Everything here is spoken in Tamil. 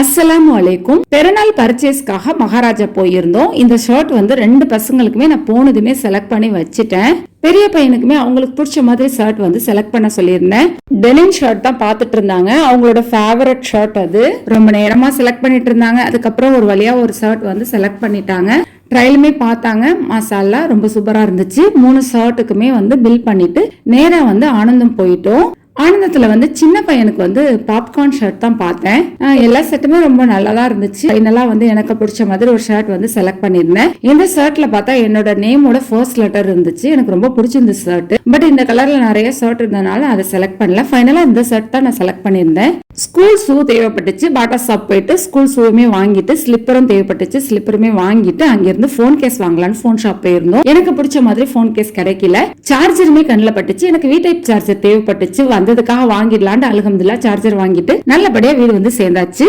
அஸ்ஸலாமு வலைக்கும் பெருநாள் பர்ச்சேஸ்க்காக மகாராஜா போயிருந்தோம். இந்த ஷர்ட் வந்து ரெண்டு பசங்களுக்குமே நான் போனதுமே செலக்ட் பண்ணி வச்சுட்டேன். பெரிய பையனுக்குமே அவங்களுக்கு பிடிச்ச மாதிரி ஷர்ட் வந்து செலக்ட் பண்ண சொல்லியிருந்தேன். டெனிம் ஷர்ட் தான் பார்த்துட்டு இருந்தாங்க. அவங்களோட ஃபேவரட் ஷர்ட் அது. ரொம்ப நேரமா செலக்ட் பண்ணிட்டு இருந்தாங்க. அதுக்கப்புறம் ஒரு வழியா ஒரு ஷர்ட் வந்து செலக்ட் பண்ணிட்டாங்க. ட்ரையலுமே பார்த்தாங்க. மசாலா ரொம்ப சூப்பரா இருந்துச்சு. மூணு ஷர்ட்டுக்குமே வந்து பில் பண்ணிட்டு நேராக வந்து ஆனந்தம் போயிட்டோம். ஆனந்தத்துல வந்து சின்ன பையனுக்கு வந்து பாப்கார்ன் ஷர்ட் தான் பார்த்தேன். எல்லா செட்டுமே ரொம்ப நல்லா தான் இருந்துச்சு. என்னெல்லாம் வந்து எனக்கு பிடிச்ச மாதிரி ஒரு ஷர்ட் வந்து செலக்ட் பண்ணியிருந்தேன். இந்த ஷர்ட்ல பார்த்தா என்னோட நேமோட ஃபர்ஸ்ட் லெட்டர் இருந்துச்சு. எனக்கு ரொம்ப பிடிச்சிருந்த ஷர்ட் பட் இந்த கலர்ல நிறைய ஷர்ட் இருந்தனால அதை செலக்ட் பண்ணல. ஃபைனலா இந்த ஷர்ட் தான் நான் செலக்ட் பண்ணியிருந்தேன். ஸ்கூல் ஷூ தேவைப்பட்டுச்சு. பாட்டா ஷாப் போயிட்டு ஸ்கூல் ஷூவுமே வாங்கிட்டு ஸ்லிப்பரும் தேவைப்பட்டுச்சு. ஸ்லிப்பருமே வாங்கிட்டு அங்கிருந்து ஃபோன் கேஸ் வாங்கலாம்னு ஃபோன் ஷாப் போயிருந்தோம். எனக்கு பிடிச்ச மாதிரி ஃபோன் கேஸ் கிடைக்கல. சார்ஜருமே கண்ணில் பட்டுச்சு. எனக்கு வீ டைப் சார்ஜர் தேவைப்பட்டுச்சு வந்ததுக்காக வாங்கிடலான்ட்டு அலகம்துல்லா சார்ஜர் வாங்கிட்டு நல்லபடியா வீடு வந்து சேர்ந்தாச்சு.